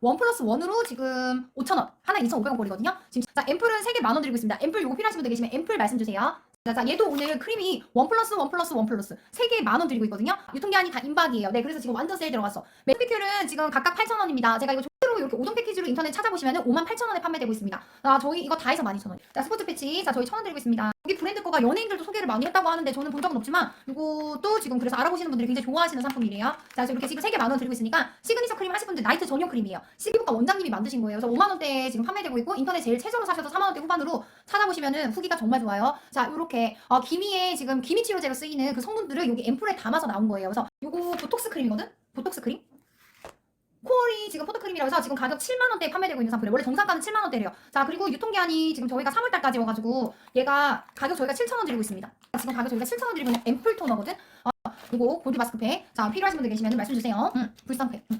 원 플러스 원으로 지금 5,000원, 하나 2,500원 꼴이거든요. 지금 자, 앰플은 3개 만원 드리고 있습니다. 앰플 요거 필요하신 분들 계시면 앰플 말씀 주세요. 자, 자, 얘도 오늘 크림이 원 플러스 원 플러스 원 플러스 3개 만원 드리고 있거든요. 유통기한이 다 임박이에요. 네, 그래서 지금 완전 세일 들어갔어. 메피큐는 지금 각각 8,000원입니다. 제가 이거 조회로 이렇게 5종 패키지로 인터넷 찾아보시면 58,000원에 판매되고 있습니다. 아, 저희 이거 다 해서 12,000원. 자, 스포츠 패치. 자, 저희 1,000원 드리고 있습니다. 여기 브랜드 거가 연예인들도 소개를 많이 했다고 하는데 저는 본 적은 없지만 이것도 지금 그래서 알아보시는 분들이 굉장히 좋아하시는 상품이래요. 자, 이렇게 지금 3개 만원 드리고 있으니까 시그니처 크림 하실 분들 나이트 전용 크림이에요. 시기부가 원장님이 만드신 거예요. 그래서 5만 원대에 지금 판매되고 있고 인터넷 제일 최저로 사셔서 4만 원대 후반으로 찾아보시면은 후기가 정말 좋아요. 자, 이렇게 어, 기미에 지금 기미 치료제로 쓰이는 그 성분들을 여기 앰플에 담아서 나온 거예요. 그래서 요거 보톡스 크림이거든. 보톡스 크림. 코어리 지금 포토크림이라고 해서 지금 가격 7만 원대에 판매되고 있는 상품이에요. 원래 정상가는 7만 원대래요. 자 그리고 유통기한이 지금 저희가 3월 달까지 와가지고 얘가 가격 저희가 7천 원 드리고 있습니다. 지금 가격 저희가 7천 원 드리고 있는 앰플 토너거든. 어, 이거 골드 마스크팩. 자 필요하신 분들 계시면 말씀 주세요. 응, 불쌍팩. 응.